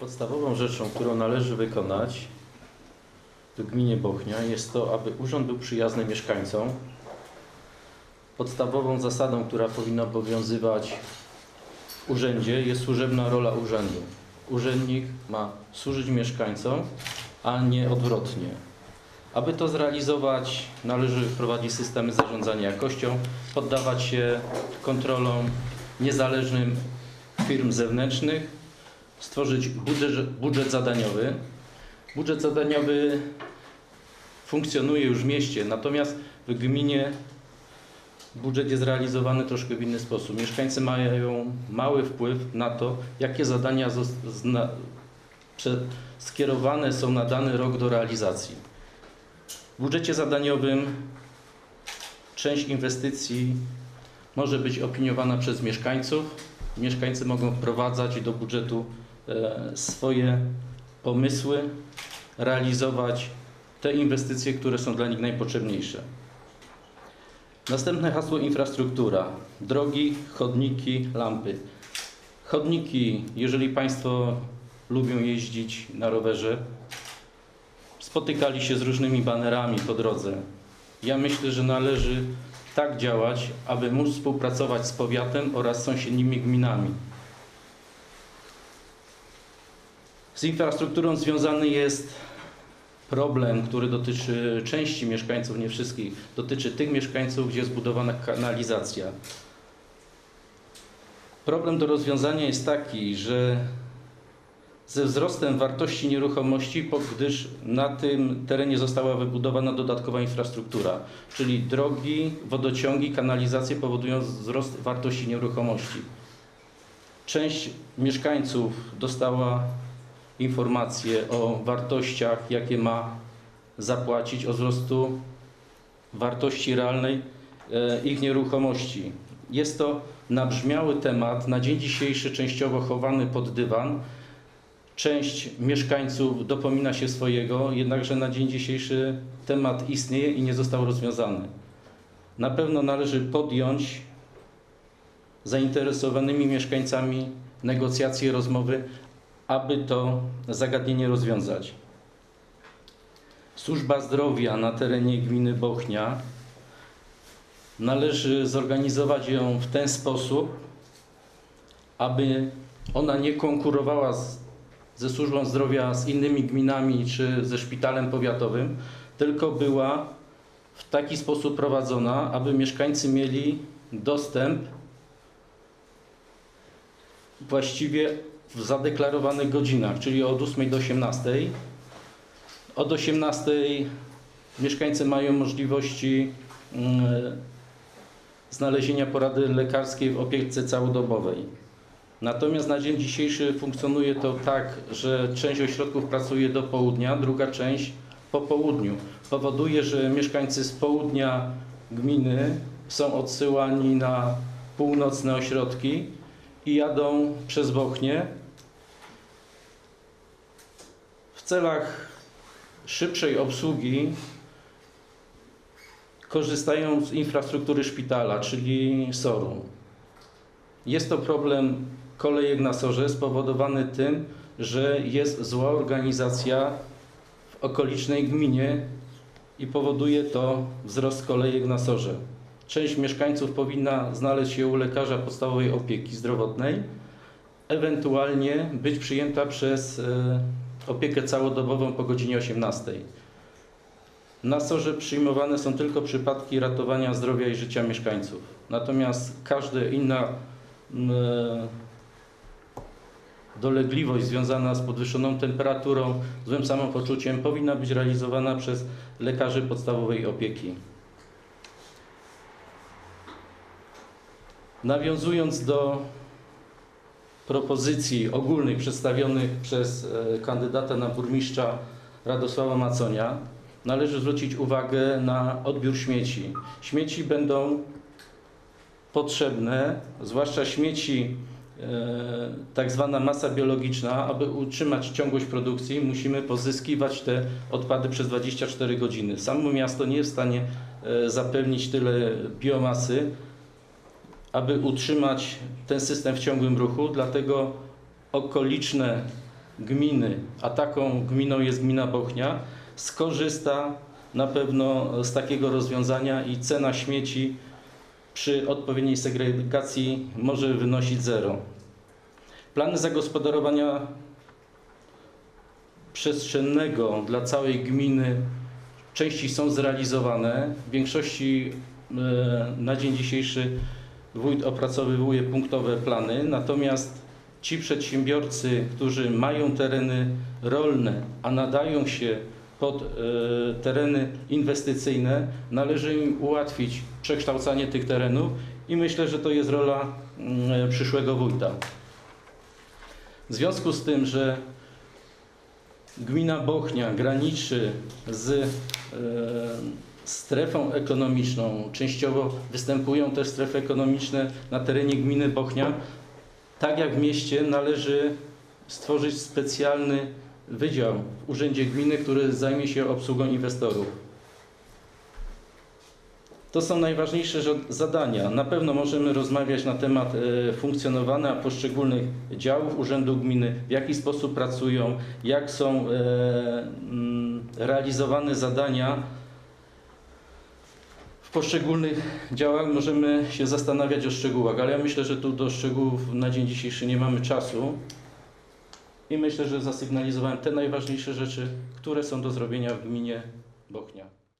Podstawową rzeczą, którą należy wykonać w gminie Bochnia jest to, aby urząd był przyjazny mieszkańcom. Podstawową zasadą, która powinna obowiązywać w urzędzie jest służebna rola urzędu. Urzędnik ma służyć mieszkańcom, a nie odwrotnie. Aby to zrealizować, należy wprowadzić systemy zarządzania jakością, poddawać się kontrolom niezależnym firm zewnętrznych, stworzyć budżet, budżet zadaniowy. Budżet zadaniowy funkcjonuje już w mieście, natomiast w gminie budżet jest realizowany troszkę w inny sposób. Mieszkańcy mają mały wpływ na to, jakie zadania skierowane są na dany rok do realizacji. W budżecie zadaniowym część inwestycji może być opiniowana przez mieszkańców. Mieszkańcy mogą wprowadzać do budżetu swoje pomysły, realizować te inwestycje, które są dla nich najpotrzebniejsze. Następne hasło infrastruktura. Drogi, chodniki, lampy. Chodniki, jeżeli Państwo lubią jeździć na rowerze, spotykali się z różnymi banerami po drodze. Ja myślę, że należy tak działać, aby móc współpracować z powiatem oraz sąsiednimi gminami. Z infrastrukturą związany jest problem, który dotyczy części mieszkańców, nie wszystkich. Dotyczy tych mieszkańców, gdzie jest zbudowana kanalizacja. Problem do rozwiązania jest taki, że ze wzrostem wartości nieruchomości, gdyż na tym terenie została wybudowana dodatkowa infrastruktura, czyli drogi, wodociągi, kanalizacje powodują wzrost wartości nieruchomości. Część mieszkańców dostała informacje o wartościach, jakie ma zapłacić, o wzrostu wartości realnej e, ich nieruchomości. Jest to nabrzmiały temat, na dzień dzisiejszy częściowo chowany pod dywan. Część mieszkańców dopomina się swojego, jednakże na dzień dzisiejszy temat istnieje i nie został rozwiązany. Na pewno należy podjąć zainteresowanymi mieszkańcami negocjacje, rozmowy, aby to zagadnienie rozwiązać. Służba zdrowia na terenie gminy Bochnia należy zorganizować ją w ten sposób, aby ona nie konkurowała z, ze służbą zdrowia z innymi gminami czy ze szpitalem powiatowym, tylko była w taki sposób prowadzona, aby mieszkańcy mieli dostęp właściwie w zadeklarowanych godzinach, czyli od 8 do 18. Od 18 mieszkańcy mają możliwości mm, znalezienia porady lekarskiej w opiece całodobowej. Natomiast na dzień dzisiejszy funkcjonuje to tak, że część ośrodków pracuje do południa, druga część po południu. Powoduje, że mieszkańcy z południa gminy są odsyłani na północne ośrodki i jadą przez Bochnię w celach szybszej obsługi korzystają z infrastruktury szpitala, czyli SOR-u. Jest to problem kolejek na SOR-ze spowodowany tym, że jest zła organizacja w okolicznej gminie i powoduje to wzrost kolejek na SOR-ze. Część mieszkańców powinna znaleźć się u lekarza podstawowej opieki zdrowotnej, ewentualnie być przyjęta przez e, opiekę całodobową po godzinie 18. Na SOR-ze przyjmowane są tylko przypadki ratowania zdrowia i życia mieszkańców. Natomiast każda inna mm, e, dolegliwość związana z podwyższoną temperaturą, złym samopoczuciem powinna być realizowana przez lekarzy podstawowej opieki. Nawiązując do propozycji ogólnych przedstawionych przez e, kandydata na burmistrza Radosława Maconia, należy zwrócić uwagę na odbiór śmieci. Śmieci będą potrzebne, zwłaszcza śmieci e, tak zwana masa biologiczna, aby utrzymać ciągłość produkcji, musimy pozyskiwać te odpady przez 24 godziny. Samo miasto nie jest w stanie e, zapewnić tyle biomasy, aby utrzymać ten system w ciągłym ruchu, dlatego okoliczne gminy, a taką gminą jest gmina Bochnia, skorzysta na pewno z takiego rozwiązania i cena śmieci przy odpowiedniej segregacji może wynosić zero. Plany zagospodarowania przestrzennego dla całej gminy części są zrealizowane. W większości e, na dzień dzisiejszy wójt opracowywuje punktowe plany, natomiast ci przedsiębiorcy, którzy mają tereny rolne, a nadają się pod e, tereny inwestycyjne, należy im ułatwić przekształcanie tych terenów i myślę, że to jest rola mm, przyszłego wójta. W związku z tym, że gmina Bochnia graniczy z e, strefą ekonomiczną, częściowo występują też strefy ekonomiczne na terenie gminy Bochnia, tak jak w mieście należy stworzyć specjalny wydział w Urzędzie Gminy, który zajmie się obsługą inwestorów. To są najważniejsze zadania. Na pewno możemy rozmawiać na temat e, funkcjonowania poszczególnych działów Urzędu Gminy, w jaki sposób pracują, jak są e, realizowane zadania. Poszczególnych działach możemy się zastanawiać o szczegółach, ale ja myślę, że tu do szczegółów na dzień dzisiejszy nie mamy czasu. I myślę, że zasygnalizowałem te najważniejsze rzeczy, które są do zrobienia w gminie Bochnia.